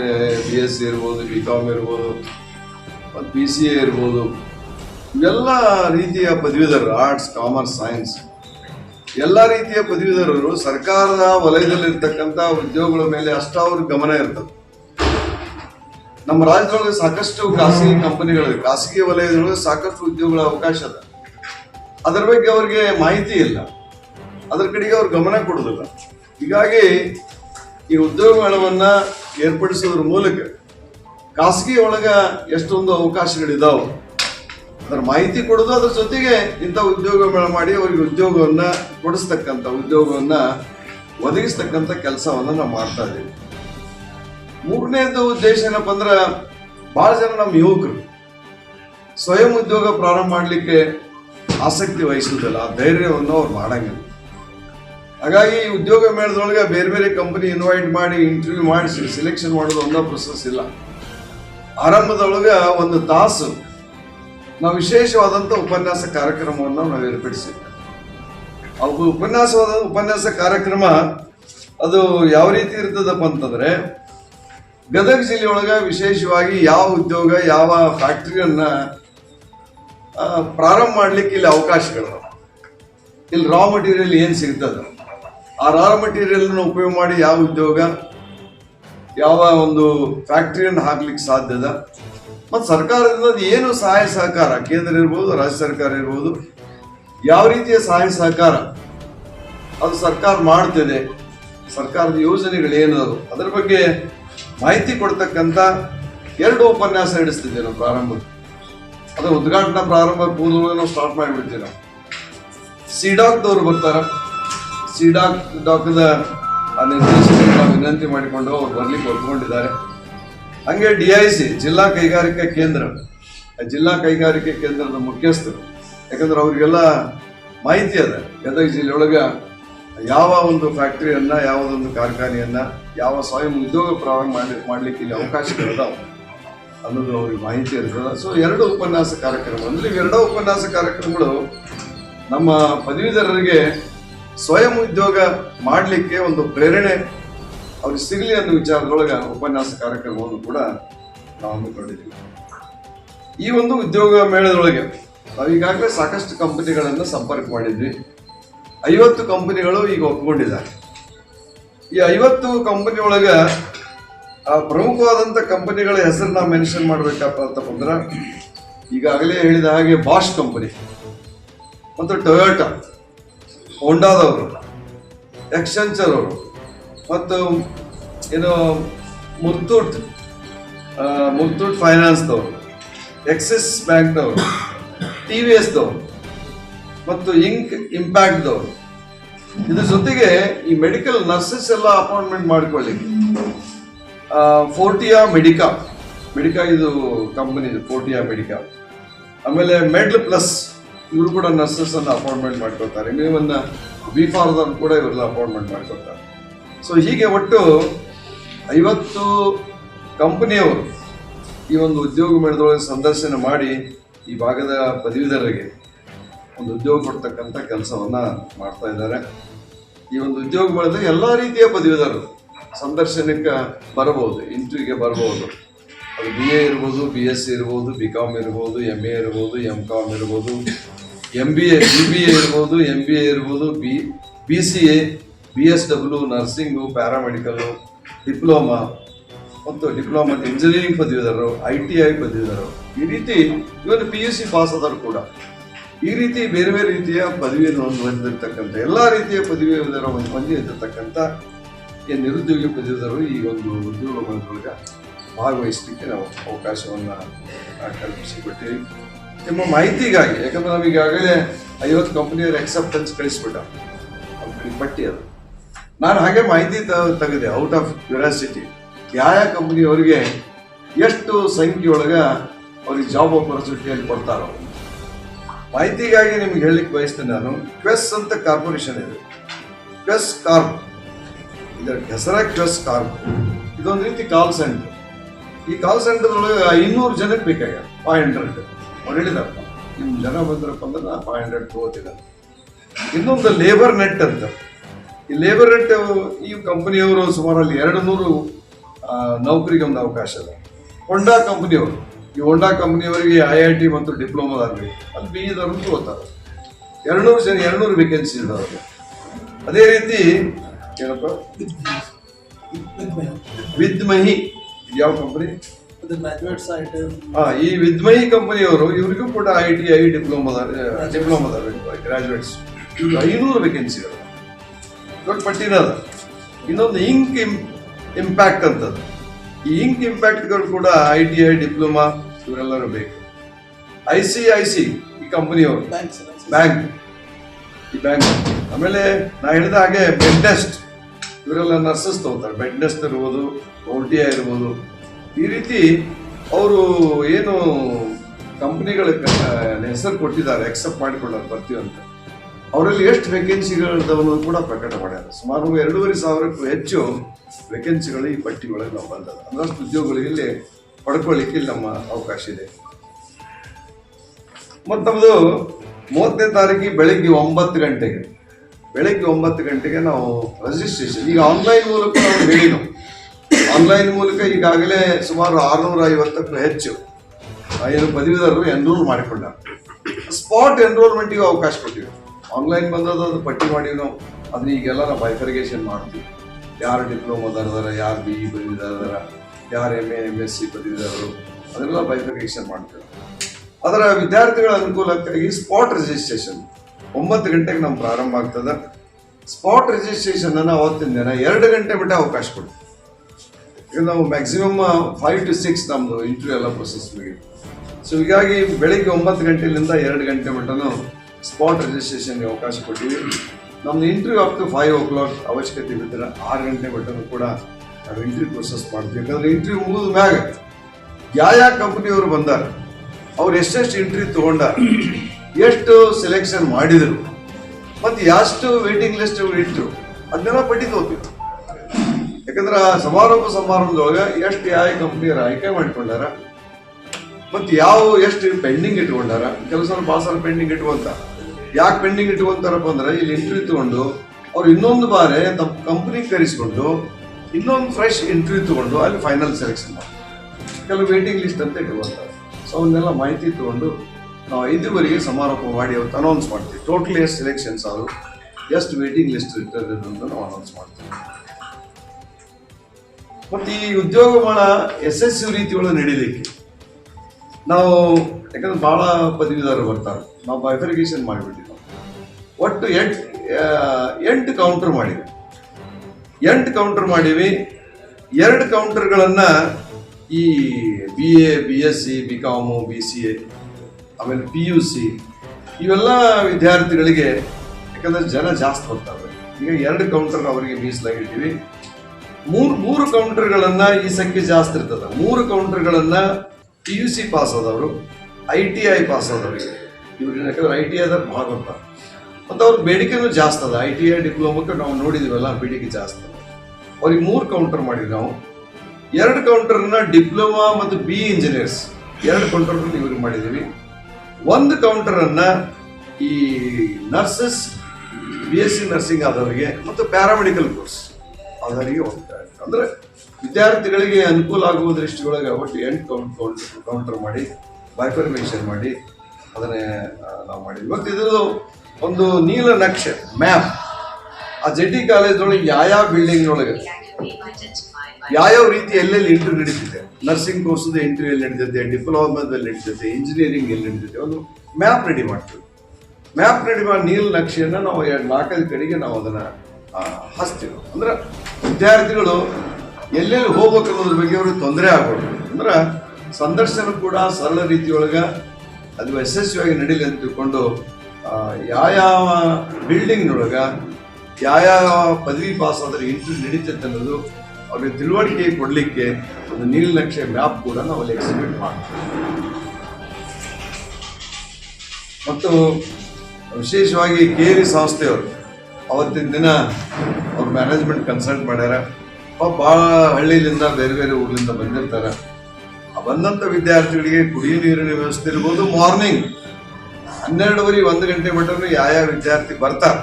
B S C ಇರ್ಬೋದು ಬಿ ಕಾಮ್ ಇರ್ಬೋದು ಮತ್ತು ಬಿ ಸಿ ಎ ಇರ್ಬೋದು, ಇವೆಲ್ಲ ರೀತಿಯ ಪದವೀಧರರು ಆರ್ಟ್ಸ್ ಕಾಮರ್ಸ್ ಸೈನ್ಸ್ ಎಲ್ಲ ರೀತಿಯ ಪದವೀಧರರು ಸರ್ಕಾರದ ವಲಯದಲ್ಲಿರ್ತಕ್ಕಂಥ ಉದ್ಯೋಗಗಳ ಮೇಲೆ ಅಷ್ಟು ಗಮನ ಇರ್ತದೆ. ನಮ್ಮ ರಾಜ್ಯದೊಳಗೆ ಸಾಕಷ್ಟು ಖಾಸಗಿ ಕಂಪನಿಗಳು ಖಾಸಗಿ ವಲಯದೊಳಗೆ ಸಾಕಷ್ಟು ಉದ್ಯೋಗಗಳ ಅವಕಾಶ ಅದ ಅದರ ಬಗ್ಗೆ ಅವ್ರಿಗೆ ಮಾಹಿತಿ ಇಲ್ಲ. ಅದರ ಕಡೆಗೆ ಅವ್ರು ಗಮನ ಕೊಡೋದಿಲ್ಲ. ಹೀಗಾಗಿ ಈ ಉದ್ಯೋಗ ಮೇಳವನ್ನ ಏರ್ಪಡಿಸೋದ್ರ ಮೂಲಕ ಖಾಸಗಿ ಒಳಗೆ ಎಷ್ಟೊಂದು ಅವಕಾಶಗಳಿದಾವೆ. ಅದರ ಮಾಹಿತಿ ಕೊಡೋದು ಅದ್ರ ಜೊತೆಗೆ ಇಂಥ ಉದ್ಯೋಗ ಮೇಳ ಮಾಡಿ ಅವರಿಗೆ ಉದ್ಯೋಗವನ್ನ ಕೊಡಿಸ್ತಕ್ಕಂಥ ಉದ್ಯೋಗವನ್ನ ಒದಗಿಸ್ತಕ್ಕಂಥ ಕೆಲಸವನ್ನ ನಾವು ಮಾಡ್ತಾ ಇದ್ದೀವಿ ಮೂರನೇದು ಉದ್ದೇಶ ಏನಪ್ಪ ಅಂದ್ರೆ ಬಹಳ ಜನ ನಮ್ಮ ಯುವಕರು ಸ್ವಯಂ ಉದ್ಯೋಗ ಪ್ರಾರಂಭ ಮಾಡಲಿಕ್ಕೆ ಆಸಕ್ತಿ ವಹಿಸುವುದಿಲ್ಲ ಆ ಧೈರ್ಯವನ್ನು ಅವ್ರು ಮಾಡಂಗಿಲ್ಲ. ಹಾಗಾಗಿ ಉದ್ಯೋಗ ಮೇಳದೊಳಗೆ ಬೇರೆ ಬೇರೆ ಕಂಪನಿ ಇನ್ವೈಟ್ ಮಾಡಿ ಇಂಟರ್ವ್ಯೂ ಮಾಡಿಸಿ ಸೆಲೆಕ್ಷನ್ ಮಾಡೋದು ಒಂದೇ ಪ್ರೊಸೆಸ್ ಇಲ್ಲ. ಆರಂಭದೊಳಗೆ ಒಂದು ತಾಸು ನಾವು ವಿಶೇಷವಾದಂಥ ಉಪನ್ಯಾಸ ಕಾರ್ಯಕ್ರಮವನ್ನು ನಾವು ಏರ್ಪಡಿಸಿದ್ವಿ ಆ ಉಪನ್ಯಾಸವಾದ ಉಪನ್ಯಾಸ ಕಾರ್ಯಕ್ರಮ ಅದು ಯಾವ ರೀತಿ ಇರ್ತದಪ್ಪ ಅಂತಂದ್ರೆ, ಗದಗ ಜಿಲ್ಲೆಯೊಳಗೆ ವಿಶೇಷವಾಗಿ ಯಾವ ಉದ್ಯೋಗ, ಯಾವ ಫ್ಯಾಕ್ಟ್ರಿಯನ್ನು ಪ್ರಾರಂಭ ಮಾಡ್ಲಿಕ್ಕೆ ಇಲ್ಲಿ ಅವಕಾಶಗಳು. ಇಲ್ಲಿ ರಾ ಮಟೀರಿಯಲ್ ಏನು ಸಿಗ್ತದೆ? ಆ ರಾ ಮಟೀರಿಯಲ್ನ ಉಪಯೋಗ ಮಾಡಿ ಯಾವ ಉದ್ಯೋಗ, ಯಾವ ಒಂದು ಫ್ಯಾಕ್ಟ್ರಿಯನ್ನು ಹಾಕ್ಲಿಕ್ಕೆ ಸಾಧ್ಯದ? ಮತ್ತು ಸರ್ಕಾರದಿಂದ ಏನು ಸಹಾಯ ಸಹಕಾರ? ಕೇಂದ್ರ ಇರ್ಬೋದು, ರಾಜ್ಯ ಸರ್ಕಾರ ಇರ್ಬೋದು, ಯಾವ ರೀತಿಯ ಸಹಾಯ ಸಹಕಾರ ಅದು ಸರ್ಕಾರ ಮಾಡ್ತಿದೆ, ಸರ್ಕಾರದ ಯೋಜನೆಗಳು ಏನದು ಅದರ ಬಗ್ಗೆ ಮಾಹಿತಿ ಕೊಡ್ತಕ್ಕಂಥ ಎರಡು ಉಪನ್ಯಾಸ ನಡೆಸ್ತಿದ್ದೆ ನಾವು ಪ್ರಾರಂಭ ಅದು ಉದ್ಘಾಟನಾ ಪ್ರಾರಂಭ ಪೂರ್ವ ನಾವು ಸ್ಟಾರ್ಟ್ ಮಾಡಿಬಿಡ್ತೀವಿ ನಾವು. ಸಿಡಾಕ್ದವ್ರು ಬರ್ತಾರ. ಸಿಡಾಕ್ ಡಾಕ್ದ ನಾವು ವಿನಂತಿ ಮಾಡಿಕೊಂಡು ಅವ್ರು ಬರ್ಲಿಕ್ಕೆ ಒಪ್ಕೊಂಡಿದ್ದಾರೆ. ಹಂಗೆ ಡಿ ಐ ಸಿ, ಜಿಲ್ಲಾ ಕೈಗಾರಿಕಾ ಕೇಂದ್ರ. ಜಿಲ್ಲಾ ಕೈಗಾರಿಕೆ ಕೇಂದ್ರದ ಮುಖ್ಯಸ್ಥರು. ಯಾಕಂದ್ರೆ ಅವರಿಗೆಲ್ಲ ಮಾಹಿತಿ ಅದ. ಗದಗ ಜಿಲ್ಲೆಯೊಳಗ ಯಾವ ಒಂದು ಫ್ಯಾಕ್ಟರಿಯನ್ನ, ಯಾವುದೊಂದು ಕಾರ್ಖಾನೆಯನ್ನ, ಯಾವ ಸ್ವಯಂ ಉದ್ಯೋಗ ಪ್ರಾರಂಭ ಮಾಡಿ, ಮಾಡ್ಲಿಕ್ಕೆ ಇಲ್ಲಿ ಅವಕಾಶಗಳಿದಾವೆ ಅನ್ನೋದು ಅವ್ರಿಗೆ ಮಾಹಿತಿ ಇರ್ತದೆ. ಸೊ ಎರಡು ಉಪನ್ಯಾಸ ಕಾರ್ಯಕ್ರಮ. ಅಂದ್ರೆ ಎರಡೂ ಉಪನ್ಯಾಸ ಕಾರ್ಯಕ್ರಮಗಳು ನಮ್ಮ ಪದವೀಧರರಿಗೆ ಸ್ವಯಂ ಉದ್ಯೋಗ ಮಾಡಲಿಕ್ಕೆ ಒಂದು ಪ್ರೇರಣೆ ಅವ್ರಿಗೆ ಸಿಗಲಿ ಅನ್ನೋ ವಿಚಾರದೊಳಗೆ ಉಪನ್ಯಾಸ ಕಾರ್ಯಕ್ರಮವನ್ನು ಕೂಡ ನಾವು ಹಮ್ಮಿಕೊಂಡಿದ್ದೀವಿ ಈ ಒಂದು ಉದ್ಯೋಗ ಮೇಳದೊಳಗೆ ನಾವು ಈಗಾಗಲೇ ಸಾಕಷ್ಟು ಕಂಪನಿಗಳನ್ನು ಸಂಪರ್ಕ ಮಾಡಿದ್ವಿ. ಐವತ್ತು ಕಂಪನಿಗಳು ಈಗ ಒಪ್ಪಿಕೊಂಡಿದ್ದಾರೆ ಈ ಐವತ್ತು ಕಂಪನಿ ಒಳಗೆ ಪ್ರಮುಖವಾದಂಥ ಕಂಪನಿಗಳ ಹೆಸರನ್ನ ಮೆನ್ಷನ್ ಮಾಡ್ಬೇಕಪ್ಪ ಅಂತಂದ್ರೆ ಈಗಾಗಲೇ ಹೇಳಿದ ಹಾಗೆ ಬಾಷ್ ಕಂಪನಿ ಮತ್ತು ಟೊಯೋಟಾ ಹೋಂಡಾದವರು ಎಕ್ಸೆಂಚರ್ ಅವರು. ಮತ್ತು ಏನು ಮುತ್ತೂಟ್ ಮುತ್ತೂಟ್ ಫೈನಾನ್ಸ್ದವರು ಎಕ್ಸಿಸ್ ಬ್ಯಾಂಕ್ನವರು ಟಿ ವಿ ಎಸ್ದವರು ಮತ್ತು ಇಂಕ್ ಇಂಪ್ಯಾಕ್ಟ್ದವರು ಇದ್ರ ಜೊತೆಗೆ ಈ ಮೆಡಿಕಲ್ ನರ್ಸಸ್ ಎಲ್ಲ ಅಪಾಯಿಂಟ್ಮೆಂಟ್ ಮಾಡ್ಕೊಳ್ಳಿಕ್ಕೆ. ಆ, ಫೋರ್ಟಿಯಾ ಮೆಡಿಕಾ ಮೆಡಿಕಾ ಇದು ಕಂಪನಿ ಇದು ಫೋರ್ಟಿಯಾ ಮೆಡಿಕಾ ಆಮೇಲೆ ಮೆಡ್ಲ್ ಪ್ಲಸ್ ಇವರು ಕೂಡ ನರ್ಸಸ್ ಅನ್ನು ಅಪಾಯಿಂಟ್ಮೆಂಟ್ ಮಾಡ್ಕೊಳ್ತಾರೆ. ಇವನ್ನ ಬಿ ಫಾರ್ದವ್ರು ಕೂಡ ಇವರೆಲ್ಲ ಅಪಾಯಿಂಟ್ಮೆಂಟ್ ಮಾಡ್ಕೊಳ್ತಾರೆ. ಸೊ ಹೀಗೆ ಒಟ್ಟು ಐವತ್ತು ಕಂಪನಿಯವರು ಈ ಒಂದು ಉದ್ಯೋಗ ಮೇಳದೊಳಗೆ ಸಂದರ್ಶನ ಮಾಡಿ ಈ ಭಾಗದ ಪದವೀಧರರಿಗೆ ಒಂದು ಉದ್ಯೋಗ ಕೊಡ್ತಕ್ಕಂಥ ಕೆಲಸವನ್ನು ಮಾಡ್ತಾ ಇದ್ದಾರೆ. ಈ ಒಂದು ಉದ್ಯೋಗ ಮೇಳದಲ್ಲಿ ಎಲ್ಲ ರೀತಿಯ ಪದವೀಧರರು ಸಂದರ್ಶನಕ್ಕೆ ಬರಬಹುದು ಇಂಟ್ರಿಗೆ ಬರಬಹುದು. ಅದು ಬಿ ಎ ಇರ್ಬೋದು ಬಿ ಎಸ್ ಸಿ ಇರ್ಬೋದು ಬಿ ಕಾಮ್ ಇರ್ಬೋದು ಎಂ ಎ ಇರ್ಬೋದು ಎಂ ಕಾಮ್ ಇರ್ಬೋದು M B A B B A ಇರ್ಬೋದು ಎಂ ಬಿ ಎ ಇರ್ಬೋದು B B C A B S W nursing paramedical diploma ಮತ್ತು ಡಿಪ್ಲೊಮಾ ಇಂಜಿನಿಯರಿಂಗ್ ಪದವೀಧರರು I T I ಪದವೀಧರರು. ಈ ರೀತಿ ಇವತ್ತು ಪಿ ಯು ಸಿ ಪಾಸ್ ಆದವರು ಕೂಡ ಈ ರೀತಿ ಬೇರೆ ಬೇರೆ ರೀತಿಯ ಪದವಿಯನ್ನು ಹೊಂದ್- ಹೊಂದಿರತಕ್ಕಂಥ, ಎಲ್ಲ ರೀತಿಯ ಪದವಿಯರ ಒಂದು ಹೊಂದಿರತಕ್ಕಂಥ ಈ ನಿರುದ್ಯೋಗಿ ಪದವೀಧರರು ಈ ಒಂದು ಉದ್ಯೋಗ ಮೇಳದೊಳಗೆ ಭಾಗವಹಿಸಲಿಕ್ಕೆ ನಾವು ಅವಕಾಶವನ್ನು ಕಲ್ಪಿಸಿಕೊಟ್ಟಿವಿ ನಿಮ್ಮ ಮಾಹಿತಿಗಾಗಿ, ಯಾಕಂದ್ರೆ ನಾವೀಗಾಗಲೇ ಐವತ್ತು ಕಂಪನಿಯವ್ರ ಎಕ್ಸೆಪ್ಟೆನ್ಸ್ ಕಳಿಸ್ಬಿಟ್ಟ. ಕಂಪನಿ ಪಟ್ಟಿ ಅದು. ನಾನು ಹಾಗೆ ಮಾಹಿತಿ ತೆಗೆದೆ ಔಟ್ ಆಫ್ ಕ್ಯೂರಿಯಾಸಿಟಿ ಯಾವ ಕಂಪ್ನಿ ಅವರಿಗೆ ಎಷ್ಟು ಸಂಖ್ಯೆಯೊಳಗ ಅವ್ರಿಗೆ ಜಾಬ್ ಆಪರ್ಚುನಿಟಿಯಲ್ಲಿ ಕೊಡ್ತಾರೋ? ಮಾಹಿತಿಗಾಗಿ ನಿಮ್ಗೆ ಹೇಳಲಿಕ್ಕೆ ಬಯಸ್ತೇನೆ ನಾನು. ಕ್ವೆಸ್ ಅಂತ ಕಾರ್ಪೊರೇಷನ್ ಇದೆ. ಕ್ವೆಸ್ ಕಾರ್ಪ್ ಇದರ ಹೆಸರ ಕ್ವೆಸ್ ಕಾರ್ಪ್ ಇದೊಂದು ರೀತಿ ಕಾಲ್ ಸೆಂಟರ್ ಈ ಕಾಲ್ ಸೆಂಟರ್ ಇನ್ನೂರು ಜನಕ್ಕೆ ಬೇಕಾಗ ಫೈವ್ ಹಂಡ್ರೆಡ್ ಅವ್ರು ಹೇಳಿದಾರಪ್ಪ ನಿಮ್ಮ ಜನ ಬಂದ್ರಪ್ಪ ಅಂದ್ರೆ ನಾ ಫೈವ್ ಹಂಡ್ರೆಡ್ ತಗೋತಿದ್ದಾರೆ. ಇನ್ನೊಂದು ಲೇಬರ್ ನೆಟ್ ಅಂತ. ಈ ಲೇಬರ್ ರೇಟ್ ಈ ಕಂಪನಿಯವರು ಸುಮಾರು ಅಲ್ಲಿ ಎರಡು ನೂರು ನೌಕರಿಗೆ ಒಂದು ಅವಕಾಶ ಇದೆ. ಹೊಂಡಾ ಕಂಪ್ನಿಯವರು ಈ ಹೊಂಡಾ ಕಂಪ್ನಿಯವರಿಗೆ ಐ ಐ ಟಿ ಮತ್ತು ಡಿಪ್ಲೊಮಾದಾಗಲಿ ಅಲ್ಲಿ ಬಿ ಇದವರು ತಗೋತಾರೆ ಎರಡುನೂರು ಜನ, ಎರಡುನೂರು ವೇಕೆನ್ಸಿ ಇದಾವೆ ಅದೇ ರೀತಿ, ಏನಪ್ಪ? ವಿದ್ಮಹಿ, ಯಾವ ಕಂಪ್ನಿ ಹಾ ಈ ವಿದ್ಮಹಿ ಕಂಪನಿಯವರು ಇವರಿಗೂ ಕೂಡ ಐ ಟಿ ಐ ಡಿಪ್ಲೊಮಾದ ಡಿಪ್ಲೊಮಾದ ಗ್ರಾಜುಯೇಟ್ಸ್ ಐನೂರು ವೇಕೆನ್ಸಿಗಳು ದೊಡ್ಡ ಪಟ್ಟಿನ ಅದ. ಇನ್ನೊಂದು ಇಂಕ್ ಇಂಪ್ಯಾಕ್ಟ್ ಅಂತದ್ದು. ಈ ಇಂಕ್ ಇಂಪ್ಯಾಕ್ಟ್ಗಳು ಕೂಡ ಐ ಟಿ ಐ ಡಿಪ್ಲೊಮಾ ಇವರೆಲ್ಲರೂ ಬೇಕು. ಐ ಸಿ ಐ ಸಿ ಈ ಕಂಪನಿಯವರು ಬ್ಯಾಂಕ್ ಈ ಬ್ಯಾಂಕ್ ಆಮೇಲೆ ನಾ ಹೇಳಿದ ಹಾಗೆ ಬೆಡ್ ಡೆಸ್ಟ್ ಇವರೆಲ್ಲ ನರ್ಸಸ್ ತಗೋತಾರೆ. ಬೆಡ್ ಡೆಸ್ಟ್ ಇರ್ಬೋದು ಐ ಇರ್ಬೋದು. ಈ ರೀತಿ ಅವರು ಏನು ಕಂಪ್ನಿಗಳ ಹೆಸರು ಕೊಟ್ಟಿದ್ದಾರೆ ಎಕ್ಸೆಪ್ಟ್ ಮಾಡಿಕೊಳ್ಳೋರು ಬರ್ತೀವಿ ಅಂತ. ಅವರಲ್ಲಿ ಎಷ್ಟು ವೇಕೆನ್ಸಿಗಳಿದಾವನ್ನೋದು ಕೂಡ ಪ್ರಕಟ ಮಾಡ್ಯಾರ. ಸುಮಾರು ಎರಡೂವರೆ ಸಾವಿರಕ್ಕೂ ಹೆಚ್ಚು ವೇಕೆನ್ಸಿಗಳು ಈ ಪಟ್ಟಿ ಒಳಗೆ ನಾವು ಬಂದದ ಅಂದಷ್ಟು ಉದ್ಯೋಗಗಳಿಗೆ ಇಲ್ಲಿ ಪಡ್ಕೊಳ್ಳಿಕ್ಕೆ ನಮ್ಮ ಅವಕಾಶ ಇದೆ. ಮತ್ತು ನಮ್ಮದು ಮೂವತ್ತನೇ ತಾರೀಕಿಗೆ ಬೆಳಗ್ಗೆ ಒಂಬತ್ತು ಗಂಟೆಗೆ. ಬೆಳಗ್ಗೆ ಒಂಬತ್ತು ಗಂಟೆಗೆ ನಾವು ರಿಜಿಸ್ಟ್ರೇಷನ್ ಈಗ ಆನ್ಲೈನ್ ಮೂಲಕ ನಾವು ಹೇಳಿದ್ವು ಆನ್ಲೈನ್ ಮೂಲಕ ಈಗಾಗಲೇ ಸುಮಾರು ಆರುನೂರ ಐವತ್ತಕ್ಕೂ ಹೆಚ್ಚು ಏನು ಪದವೀಧರರು ಎನ್ರೋಲ್ ಮಾಡಿಕೊಂಡ ಸ್ಪಾಟ್ ಎನ್ರೋಲ್ಮೆಂಟಿಗೆ ಅವಕಾಶ ಕೊಟ್ಟಿವಿ ಆನ್ಲೈನ್ ಬಂದದ್ದು ಅದು ಪಟ್ಟಿ ಮಾಡಿವಿ ನಾವು. ಅದನ್ನ ಈಗೆಲ್ಲ ನಾವು ಬೈಫರ್ಗೇಷನ್ ಮಾಡ್ತೀವಿ. ಯಾರು ಡಿಪ್ಲೊಮಾದಾರದಾರ ಯಾರು ಬಿ ಇ ಪದವೀಧರದಾರ ಯಾರು M A M S C ಪದವೀಧರರು ಅದನ್ನೆಲ್ಲ ಬೈಫರ್ಗೇಷನ್ ಮಾಡ್ತೀವಿ. ಅದರ ವಿದ್ಯಾರ್ಥಿಗಳ ಅನುಕೂಲಕ್ಕಾಗಿ ಸ್ಪಾಟ್ ರಿಜಿಸ್ಟ್ರೇಷನ್ ಒಂಬತ್ತು ಗಂಟೆಗೆ ನಮ್ಮ ಪ್ರಾರಂಭ ಆಗ್ತದೆ. ಸ್ಪಾಟ್ ರಿಜಿಸ್ಟ್ರೇಷನ್ ಅನ್ನು ಅವತ್ತಿನ ದಿನ ಎರಡು ಗಂಟೆ ಬಿಟ್ಟು ಅವಕಾಶ ಕೊಡ್ತೀವಿ. ಈಗ ನಾವು ಮ್ಯಾಕ್ಸಿಮಮ್ ಫೈವ್ ಟು ಸಿಕ್ಸ್ ನಮ್ಮದು ಇಂಟರ್ವ್ಯೂ ಎಲ್ಲ ಪ್ರೊಸೆಸ್ ಸೊ ಹೀಗಾಗಿ ಬೆಳಿಗ್ಗೆ ಒಂಬತ್ತು ಗಂಟೆಯಿಂದ ಎರಡು ಗಂಟೆ ಮಟ್ಟನು ಸ್ಪಾಟ್ ರಿಜಿಸ್ಟ್ರೇಷನ್ಗೆ ಅವಕಾಶ ಕೊಟ್ಟಿವಿ. ನಮ್ದು interview up to five o'clock ಅವಶ್ಯಕತೆ ಬಿದ್ದರೆ ಆರು ಗಂಟೆ ಮಟ್ಟನು ಕೂಡ ನಾವು ಇಂಟರ್ವ್ಯೂ ಪ್ರೊಸೆಸ್ ಮಾಡ್ತೀವಿ. ಯಾಕಂದ್ರೆ ಇಂಟರ್ವ್ಯೂ ಮುಗಿದ ಮ್ಯಾಗ ಯಾವ ಯಾವ ಕಂಪ್ನಿಯವರು ಬಂದಾರ, ಅವ್ರು ಎಷ್ಟೆಷ್ಟು ಇಂಟರ್ವ್ಯೂ ತಗೊಂಡಾರ, ಎಷ್ಟು ಸೆಲೆಕ್ಷನ್ ಮಾಡಿದರು, ಮತ್ತು ಎಷ್ಟು ವೇಟಿಂಗ್ ಲಿಸ್ಟ್ ಇಟ್ಟರು ಅದನ್ನೆಲ್ಲ ಪಟ್ಟಿ ತೋತೀವಿ ಯಾಕಂದ್ರೆ ಸಮಾರೋಪ ಸಮಾರಂಭದೊಳಗೆ ಎಷ್ಟು ಯಾವ ಕಂಪ್ನಿಯರ ಆಯ್ಕೆ ಮಾಡಿಕೊಂಡಾರ, ಮತ್ತು ಯಾವ ಎಷ್ಟು ಪೆಂಡಿಂಗ್ ಇಟ್ಕೊಂಡಾರ ಕೆಲಸ ಭಾಳ ಪೆಂಡಿಂಗ್ ಇಟ್ಕೊಂತ ಯಾಕೆ ಪೆಂಡಿಂಗ್ ಇಟ್ಕೊಂತಾರಪ್ಪ ಅಂದ್ರೆ ಇಲ್ಲಿ ಇಂಟರ್ವ್ಯೂ ತಗೊಂಡು ಅವ್ರು ಇನ್ನೊಂದು ಬಾರಿ ತಮ್ಮ ಕಂಪ್ನಿ ಕರೆಸ್ಕೊಂಡು ಇನ್ನೊಂದು ಫ್ರೆಶ್ ಇಂಟರ್ವ್ಯೂ ತಗೊಂಡು ಅಲ್ಲಿ ಫೈನಲ್ ಸೆಲೆಕ್ಷನ್ ಮಾಡ್ತಾರೆ. ಕೆಲವು ವೇಟಿಂಗ್ ಲಿಸ್ಟ್ ಅಂತ ಇಟ್ಕೊಂತಾರೆ. ಸೊ ಅವನ್ನೆಲ್ಲ ಮಾಹಿತಿ ತಗೊಂಡು ನಾವು ಐದುವರೆಗೆ ಸಮಾರೋಪ ಮಾಡಿ ಅವತ್ತು ಅನೌನ್ಸ್ ಮಾಡ್ತೀವಿ. ಟೋಟಲ್ ಎಷ್ಟು ಸೆಲೆಕ್ಷನ್ಸ್ ಅವರು ಎಷ್ಟು ವೇಟಿಂಗ್ ಲಿಸ್ಟ್ ಇರ್ತದೆ ಅಂತ ನಾವು ಅನೌನ್ಸ್ ಮಾಡ್ತೀವಿ. ಮತ್ತು ಈ ಉದ್ಯೋಗ ಭಾಳ ಯಶಸ್ವಿ ರೀತಿಯೊಳಗೆ ನಡೀಲಿಕ್ಕೆ. ನಾವು ಯಾಕಂದ್ರೆ ಭಾಳ ಪದವೀಧರರು ಬರ್ತಾರೆ. ನಾವು ಬೈಫರಿಗೇಷನ್ ಮಾಡಿಬಿಟ್ಟಿದ್ದು ಒಟ್ಟು ಎಂಟು ಎಂಟು ಕೌಂಟರ್ ಮಾಡಿವಿ ಎಂಟು ಕೌಂಟರ್ ಮಾಡೀವಿ. ಎರಡು ಕೌಂಟರ್ಗಳನ್ನು ಈ B A B S C B com B C A ಆಮೇಲೆ ಪಿ ಯು ಸಿ ಇವೆಲ್ಲ ವಿದ್ಯಾರ್ಥಿಗಳಿಗೆ, ಯಾಕಂದ್ರೆ ಜನ ಜಾಸ್ತಿ ಬರ್ತಾರೆ ಈಗ ಎರಡು ಕೌಂಟರ್ ಅವರಿಗೆ ಮೀಸಲಾಗಿಟ್ಟಿವಿ ಮೂರು ಮೂರು ಕೌಂಟರ್ಗಳನ್ನು ಈ ಸಂಖ್ಯೆ ಜಾಸ್ತಿ ಇರ್ತದೆ. ಮೂರು ಕೌಂಟರ್ಗಳನ್ನು ಪಿ ಯು ಸಿ ಪಾಸ್ ಆದವರು ಐ ಟಿ ಐ ಪಾಸ್ ಆದವ್ರಿಗೆ ಇವ್ರಿಗೆ ಯಾಕಂದ್ರೆ ಐ ಟಿ ಐದಾಗ ಭಾಳ ಅಂತ. ಮತ್ತು ಅವ್ರ ಬೇಡಿಕೆನೂ ಜಾಸ್ತಿ ಅದ. ಐ ಟಿ ಐ ಡಿಪ್ಲೊಮಕ್ಕೆ ನಾವು ನೋಡಿದೀವಲ್ಲ ಬೇಡಿಕೆ ಜಾಸ್ತಿ ಅವ್ರಿಗೆ ಮೂರು ಕೌಂಟರ್ ಮಾಡಿದ್ವಿ ನಾವು. ಎರಡು ಕೌಂಟರ್ನ ಡಿಪ್ಲೊಮಾ ಮತ್ತು ಬಿ ಇಂಜಿನಿಯರ್ಸ್ ಎರಡು ಕೌಂಟರ್ ಇವ್ರಿಗೆ ಮಾಡಿದ್ದೀವಿ ಒಂದು ಕೌಂಟರನ್ನು ಈ nurses B S C nursing ಆದವರಿಗೆ ಮತ್ತು ಪ್ಯಾರಾಮೆಡಿಕಲ್ ಕೋರ್ಸ್ ಆದವರಿಗೆ ಹೋಗ್ತಾರೆ ಅಂದ್ರೆ ವಿದ್ಯಾರ್ಥಿಗಳಿಗೆ ಅನುಕೂಲ ಆಗುವ ದೃಷ್ಟಿಯೊಳಗೆ ಒಟ್ಟು ಎಂಟು ಕೌಂಟ್ ಕೌಂಟರ್ ಕೌಂಟರ್ ಮಾಡಿ ಬೈಫರ್ಮೇಷನ್ ಮಾಡಿ ಅದನ್ನೇ ನಾವು ಮಾಡಿದ್ವಿ. ಮತ್ತು ಇದರದ್ದು ಒಂದು ನೀಲ ನಕ್ಷೆ ಮ್ಯಾಪ್. ಆ ಜೆ ಟಿ ಕಾಲೇಜ್ನೊಳಗೆ ಯಾವ ಬಿಲ್ಡಿಂಗ್ ಒಳಗೆ ಯಾವ್ಯಾವ ರೀತಿ ಎಲ್ಲೆಲ್ಲಿ ಇಂಟರ್ವ್ಯೂ ನಡೀತಿದೆ? ನರ್ಸಿಂಗ್ ಕೋರ್ಸದ ಇಂಟರ್ವ್ಯೂ ಎಲ್ಲಿ ನಡೀತೈತೆ ಡಿಪ್ಲೊಮಾದಲ್ಲಿ ನಡೀತೈತೆ ಇಂಜಿನಿಯರಿಂಗ್ ಎಲ್ಲಿ ನಡೀತೈತೆ ಒಂದು ಮ್ಯಾಪ್ ರೆಡಿ ಮಾಡ್ತೀವಿ. ಮ್ಯಾಪ್ ರೆಡಿ ಮಾಡಿ ನೀಲ ನಕ್ಷೆಯನ್ನು ನಾವು ಎರಡು ನಾಲ್ಕೈದು ಕಡೆಗೆ ನಾವು ಅದನ್ನ ಆ, ಹಚ್ತೀವಿ. ಅಂದ್ರೆ ವಿದ್ಯಾರ್ಥಿಗಳು ಎಲ್ಲೆಲ್ಲಿ ಹೋಗ್ಬೇಕು ಅನ್ನೋದ್ರ ಬಗ್ಗೆ ಅವ್ರಿಗೆ ತೊಂದರೆ ಆಗೋದು ಅಂದ್ರೆ ಸಂದರ್ಶನ ಕೂಡ ಸರಳ ರೀತಿಯೊಳಗ ಅದು ಯಶಸ್ವಿಯಾಗಿ ನಡೀಲಿ ಅಂತ ತಿಳ್ಕೊಂಡು ಯಾವ ಯಾವ್ಯಾವ ಬಿಲ್ಡಿಂಗ್ನೊಳಗ ಯಾವ್ಯಾವ ಪದವಿ ಪಾಸ್ ಆದರೆ ಇಂಟ್ರೂ ನಡೀತೈತೆ ಅನ್ನೋದು ಅವ್ರಿಗೆ ತಿಳುವಳಿಕೆ ಕೊಡಲಿಕ್ಕೆ ಒಂದು ನೀಲನಕ್ಷೆ ಮ್ಯಾಪ್ ಕೂಡ ನಾವು ಅಲ್ಲಿ ಎಕ್ಸಿಬಿಟ್ ಮಾಡ್ತೀವಿ. ಮತ್ತು ವಿಶೇಷವಾಗಿ ಕೆ ಕೇರಿ ಸಂಸ್ಥೆಯವರು ಅವತ್ತಿನ ದಿನ ಅವ್ರ ಮ್ಯಾನೇಜ್ಮೆಂಟ್ ಕನ್ಸಲ್ಟ್ ಮಾಡ್ಯಾರ. ಭಾಳ ಹಳ್ಳಿಯಿಂದ ಬೇರೆ ಬೇರೆ ಊರಿಂದ ಬಂದಿರ್ತಾರೆ. ಬಂದಂಥ ವಿದ್ಯಾರ್ಥಿಗಳಿಗೆ ಕುಡಿಯುವ ನೀರಿನ ವ್ಯವಸ್ಥೆ ಇರ್ಬೋದು ಮಾರ್ನಿಂಗ್ ಹನ್ನೆರಡುವರೆ ಒಂದು ಗಂಟೆ ಮಟ್ಟನು ಯಾವ ಯಾವ ವಿದ್ಯಾರ್ಥಿ ಬರ್ತಾರೆ,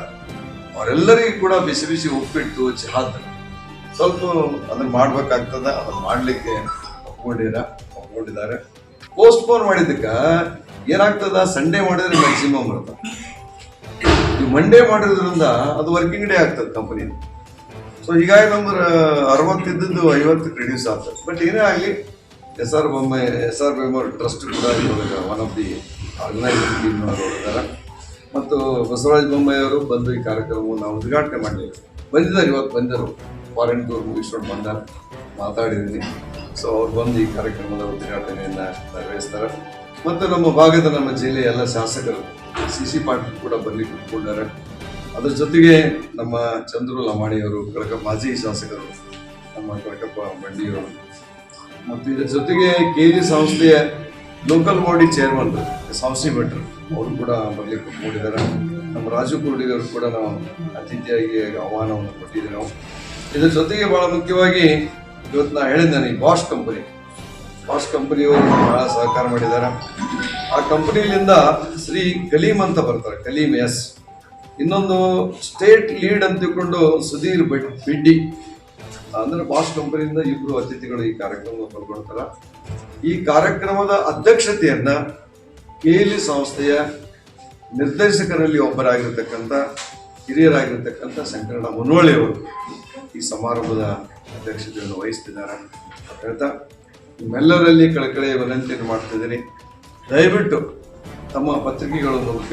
ಅವರೆಲ್ಲರಿಗೂ ಕೂಡ ಬಿಸಿ ಬಿಸಿ ಉಪ್ಪಿಟ್ಟು, ಚಹಾದ ಸ್ವಲ್ಪ ಅದನ್ನ ಮಾಡ್ಬೇಕಾಗ್ತದ, ಅದನ್ನ ಮಾಡ್ಲಿಕ್ಕೆ ಒಪ್ಕೊಂಡಿರ, ಒಪ್ಕೊಂಡಿದ್ದಾರೆ. ಪೋಸ್ಟ್ಪೋನ್ ಮಾಡಿದ್ದಕ್ಕ ಏನಾಗ್ತದ ಸಂಡೇ ಮಾಡಿದ್ರೆ ಮ್ಯಾಕ್ಸಿಮಮ್ ಬರ್ತದೆ ಈ ಮಂಡೇ ಮಾಡಿರೋದ್ರಿಂದ ಅದು ವರ್ಕಿಂಗ್ ಡೇ ಆಗ್ತದೆ ಕಂಪನಿ ಸೊ ಹೀಗಾಗಿ ನಮ್ದು ಅರವತ್ತಿದ್ದದ್ದು ಐವತ್ತು ರಿಡ್ಯೂಸ್ ಆಗ್ತದೆ. ಬಟ್ ಏನೇ ಆಗಲಿ S R Bommai S R Bommai trust ಕೂಡ ಇವಾಗ one of the organising team ಇದ್ದಾರೆ. ಮತ್ತು ಬಸವರಾಜ ಬೊಮ್ಮೆಯವರು ಬಂದು ಈ ಕಾರ್ಯಕ್ರಮವನ್ನು ನಾವು ಉದ್ಘಾಟನೆ ಮಾಡಲಿಲ್ಲ ಬಂದಿದ್ದಾರೆ, ಇವತ್ತು ಬಂದರು ಫಾರಿನ್ ಟೂರ್ ಮುಗಿಸ್ಕೊಂಡು ಬಂದಾರ ಮಾತಾಡಿದ್ದೀನಿ ಸೊ ಅವ್ರು ಬಂದು ಈ ಕಾರ್ಯಕ್ರಮದ ಉದ್ಘಾಟನೆಯನ್ನು ನೆರವೇರಿಸ್ತಾರೆ. ಮತ್ತು ನಮ್ಮ ಭಾಗದ ನಮ್ಮ ಜಿಲ್ಲೆಯ ಎಲ್ಲ ಶಾಸಕರು, ಸಿ ಸಿ ಪಾಟೀಲ್ ಕೂಡ ಬರಲಿ ಕೂತ್ಕೊಂಡಾರೆ. ಅದ್ರ ಜೊತೆಗೆ ನಮ್ಮ ಚಂದ್ರು ಲಮಾಣಿಯವರು ಕಳಕ ಮಾಜಿ ಶಾಸಕರು, ನಮ್ಮ ಕಳಕಪ್ಪ ಬಂಡಿಯವರು ಮತ್ತು ಇದರ ಜೊತೆಗೆ ಕೆ ಜಿ ಸಂಸ್ಥೆಯ ಲೋಕಲ್ ಬಾಡಿ ಚೇರ್ಮನ್ ಸಂಸ್ಥೆ ಭಟ್ರು, ಅವರು ಕೂಡ ಬರಲಿಕ್ಕೆ ಕೂಡಿದ್ದಾರೆ ನಮ್ಮ ರಾಜು ಕುರುಡಿಗರು ಕೂಡ ನಾವು ಅತಿಥಿಯಾಗಿ ಆಹ್ವಾನವನ್ನು ಕೊಟ್ಟಿದ್ದೀವಿ ನಾವು. ಇದರ ಜೊತೆಗೆ ಬಹಳ ಮುಖ್ಯವಾಗಿ ಇವತ್ತು ನಾನು ಹೇಳಿದ್ದೇನೆ, ಈ ಬಾಷ್ ಕಂಪನಿ ಬಾಷ್ ಕಂಪನಿಯವರು ಬಹಳ ಸಹಕಾರ ಮಾಡಿದ್ದಾರೆ. ಆ ಕಂಪನಿಲಿಂದ ಶ್ರೀ ಕಲೀಮ್ ಅಂತ ಬರ್ತಾರೆ ಕಲೀಮ್ ಎಸ್. ಇನ್ನೊಂದು ಸ್ಟೇಟ್ ಲೀಡ್ ಅಂತ ತಿಳ್ಕೊಂಡು ಸುಧೀರ್ ಬಿಡ್ಡಿ ಅಂದ್ರೆ ಬಾಸ್ ಕಂಪನಿಯಿಂದ ಇಬ್ರು ಅತಿಥಿಗಳು ಈ ಕಾರ್ಯಕ್ರಮದಲ್ಲಿ ಪಾಲ್ಗೊಳ್ತಾರ. ಈ ಕಾರ್ಯಕ್ರಮದ ಅಧ್ಯಕ್ಷತೆಯನ್ನ ಕೇಲಿ ಸಂಸ್ಥೆಯ ನಿರ್ದೇಶಕರಲ್ಲಿ ಒಬ್ಬರಾಗಿರ್ತಕ್ಕಂಥ, ಹಿರಿಯರಾಗಿರ್ತಕ್ಕಂಥ ಸಂಕರಣ ಮುನ್ನೋಳಿಯವರು ಈ ಸಮಾರಂಭದ ಅಧ್ಯಕ್ಷತೆಯನ್ನು ವಹಿಸ್ತಿದ್ದಾರೆ ಅಂತ ಹೇಳ್ತಾ, ನಿಮ್ಮೆಲ್ಲರಲ್ಲಿ ಕಳಕಳಿ ವಿನಂತಿಯನ್ನು ಮಾಡ್ತಿದ್ದೀನಿ ದಯವಿಟ್ಟು ತಮ್ಮ ಪತ್ರಿಕೆಗಳ ಮೂಲಕ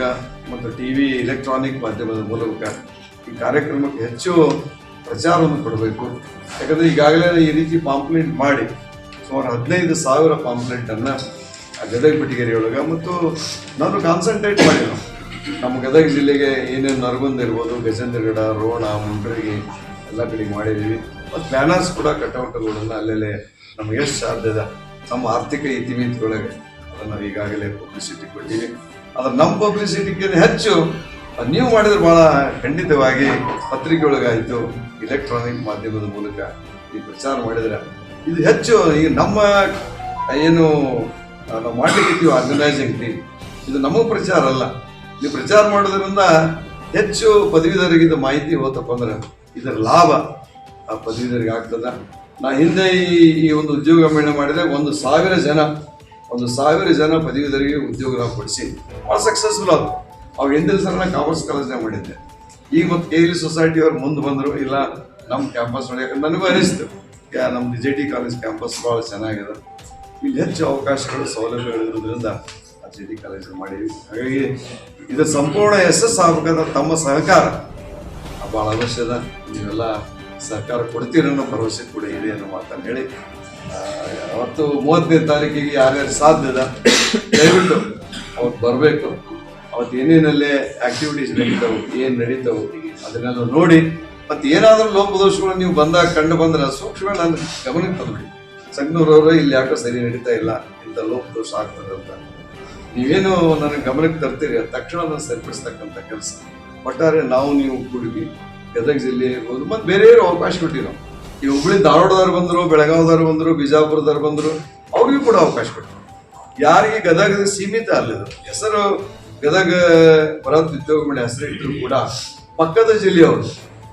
ಮತ್ತು ಟಿ ವಿ ಇಲೆಕ್ಟ್ರಾನಿಕ್ ಮಾಧ್ಯಮದ ಮೂಲಕ ಈ ಕಾರ್ಯಕ್ರಮಕ್ಕೆ ಹೆಚ್ಚು ಪ್ರಚಾರವನ್ನು ಕೊಡಬೇಕು. ಯಾಕಂದರೆ ಈಗಾಗಲೇ ಈ ರೀತಿ ಪಾಂಪ್ಲೆಂಟ್ ಮಾಡಿ ಸುಮಾರು ಹದಿನೈದು ಸಾವಿರ ಪಾಂಪ್ಲೆಂಟನ್ನು ಗದಗ ಬೆಟಗೇರಿಯೊಳಗೆ ಮತ್ತು ನಾನು ಕಾನ್ಸಂಟ್ರೇಟ್ ಮಾಡಿಲ್ಲ ನಮ್ಮ ಗದಗ ಜಿಲ್ಲೆಗೆ ಏನೇನು ನರಗುಂದ ಇರ್ಬೋದು, ಗಜೇಂದ್ರಗಡ, ರೋಣ, ಮುಂಡ್ರಿಗೆ ಎಲ್ಲ ಕಡೆಗೆ ಮಾಡಿದ್ದೀವಿ. ಮತ್ತು ಬ್ಯಾನರ್ಸ್ ಕೂಡ ಕಟೌಟ್ಗಳನ್ನು ಅಲ್ಲೆಲ್ಲ ನಮಗೆ ಎಷ್ಟು ಸಾಧ್ಯದ ನಮ್ಮ ಆರ್ಥಿಕ ಇತಿಮಿತಿಯೊಳಗೆ ಅದನ್ನು ಈಗಾಗಲೇ ಪಬ್ಲಿಸಿಟಿ ಕೊಟ್ಟಿವಿ. ಆದರೆ ನಮ್ಮ ಪಬ್ಲಿಸಿಟಿಗಿಂತ ಹೆಚ್ಚು ನೀವು ಮಾಡಿದ್ರೆ ಬಹಳ ಖಂಡಿತವಾಗಿ ಪತ್ರಿಕೆ ಒಳಗಾಯಿತು ಇಲೆಕ್ಟ್ರಾನಿಕ್ ಮಾಧ್ಯಮದ ಮೂಲಕ ಈ ಪ್ರಚಾರ ಮಾಡಿದ್ರೆ. ಇದು ಹೆಚ್ಚು ಈಗ ನಮ್ಮ ಏನು ನಾವು ಮಾಡ್ಲಿಕ್ಕೆ ಆರ್ಗನೈಸಿಂಗ್ ಟೀಮ್ ಇದು ನಮ್ಮ ಪ್ರಚಾರ ಅಲ್ಲ. ನೀವು ಪ್ರಚಾರ ಮಾಡೋದ್ರಿಂದ ಹೆಚ್ಚು ಪದವೀಧರಿಗೆ ಮಾಹಿತಿ ಹೋತಪ್ಪ ಅಂದ್ರೆ ಇದರ ಲಾಭ ಆ ಪದವೀಧರಿಗೆ ಆಗ್ತದ. ನಾ ಹಿಂದೆ ಈ ಒಂದು ಉದ್ಯೋಗ ಮೇಳ ಮಾಡಿದಾಗ ಒಂದು ಸಾವಿರ ಜನ, ಒಂದು ಸಾವಿರ ಜನ ಪದವೀಧರಿಗೆ ಉದ್ಯೋಗ ಕೊಡಿಸಿ. ಭಾಳ ಸಕ್ಸಸ್ಫುಲ್ ಅದು ಅವಾಗ ಹಿಂದಿನ ಸಲ ಕಾಮರ್ಸ್ ಕಾಲೇಜ್ನಾಗ ಮಾಡಿದ್ದೆ. ಈಗ ಮತ್ತು ಕೆ ಸೊಸೈಟಿ ಅವ್ರು ಮುಂದೆ ಬಂದರು, ಇಲ್ಲ ನಮ್ಮ ಕ್ಯಾಂಪಸ್ ಒಳಗೆ, ನನಗೂ ಅನಿಸ್ತು, ಯಾ ನಮ್ಮ ಜೆ ಟಿ ಕಾಲೇಜ್ ಕ್ಯಾಂಪಸ್ ಭಾಳ ಚೆನ್ನಾಗಿದೆ. ಇಲ್ಲಿ ಹೆಚ್ಚು ಅವಕಾಶಗಳು, ಸೌಲಭ್ಯಗಳು ಇರೋದ್ರಿಂದ ಆ ಜೆ ಡಿ ಕಾಲೇಜ್ ಮಾಡಿದ್ವಿ. ಹಾಗಾಗಿ ಇದು ಸಂಪೂರ್ಣ ಯಶಸ್ಸು ಆಗ್ಬೇಕಾದ್ರೆ ತಮ್ಮ ಸಹಕಾರ. ಭಾಳ ಅವಶ್ಯದ ನೀವೆಲ್ಲ ಸರ್ಕಾರ ಕೊಡ್ತೀರಿ ಅನ್ನೋ ಭರವಸೆ ಕೂಡ ಇದೆ ಅನ್ನೋ ಮಾತನ್ನು ಹೇಳಿ ಅವತ್ತು ಮೂವತ್ತನೇ ತಾರೀಕಿಗೆ ಯಾರ್ಯಾರು ಸಾಧ್ಯದ ದಯವಿಟ್ಟು ಅವ್ರು ಬರಬೇಕು. ಅವತ್ತು ಏನೇನಲ್ಲೇ ಆಕ್ಟಿವಿಟೀಸ್ ನಡೀತಾವು, ಏನು ನಡೀತಾವು, ಅದನ್ನೆಲ್ಲ ನೋಡಿ, ಮತ್ತೆ ಏನಾದರೂ ಲೋಪದೋಷಗಳು ನೀವು ಬಂದಾಗ ಕಂಡು ಬಂದ್ರೆ ಸೂಕ್ಷ್ಮ ನಾನು ಗಮನಕ್ಕೆ ತಂದ್ಬಿಡಿ ಸಂಗನೂರವರು ಇಲ್ಲಿ ಯಾಕೋ ಸರಿ ನಡೀತಾ ಇಲ್ಲ, ಇಂಥ ಲೋಪದೋಷ ಆಗ್ತದೆ ಅಂತ. ನೀವೇನು ನನಗೆ ಗಮನಕ್ಕೆ ತರ್ತೀರಿ ತಕ್ಷಣ ಅದನ್ನು ಸರಿಪಡಿಸ್ತಕ್ಕಂಥ ಕೆಲಸ. ಒಟ್ಟಾರೆ ನಾವು ನೀವು ಕೂಡಿ ಗದಗ ಜಿಲ್ಲೆ ಇರ್ಬೋದು, ಮತ್ತು ಬೇರೆ ಅವಕಾಶ ಕೊಟ್ಟಿವಿ ಈ ಹುಬ್ಳಿ ಧಾರವಾಡದವ್ರು ಬಂದರು, ಬೆಳಗಾವದವ್ರು ಬಂದರು, ಬಿಜಾಪುರದವ್ರು ಬಂದರು, ಅವ್ರಿಗೂ ಕೂಡ ಅವಕಾಶ ಕೊಟ್ಟು ಯಾರಿಗೆ ಗದಗ ಸೀಮಿತ ಅಲ್ಲದು, ಹೆಸರು ಗದಗ ಬೃಹತ್ ಮೇಳ ಹೆಸರಿಟ್ಟರು ಕೂಡ ಪಕ್ಕದ ಜಿಲ್ಲೆಯವರು,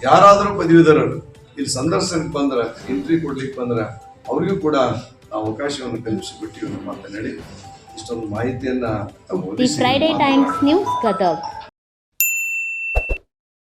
ಯಾರಾದರೂ ಪದವೀಧರರು, ಇಲ್ಲಿ ಸಂದರ್ಶನಕ್ಕೆ ಬಂದ್ರೆ ಎಂಟ್ರಿ ಕೊಡ್ಲಿಕ್ಕೆ ಬಂದ್ರೆ, ಅವರಿಗೂ ಕೂಡ ನಾವು ಅವಕಾಶವನ್ನು ಕಲ್ಪಿಸಿಕೊಟ್ಟಿವಿ ಅಂತ ಮಾತನಾಡಿ ಇಷ್ಟೊಂದು ಮಾಹಿತಿಯನ್ನ ಫ್ರೈಡೆ ಟೈಮ್ಸ್ ನ್ಯೂಸ್ ಗದಗ್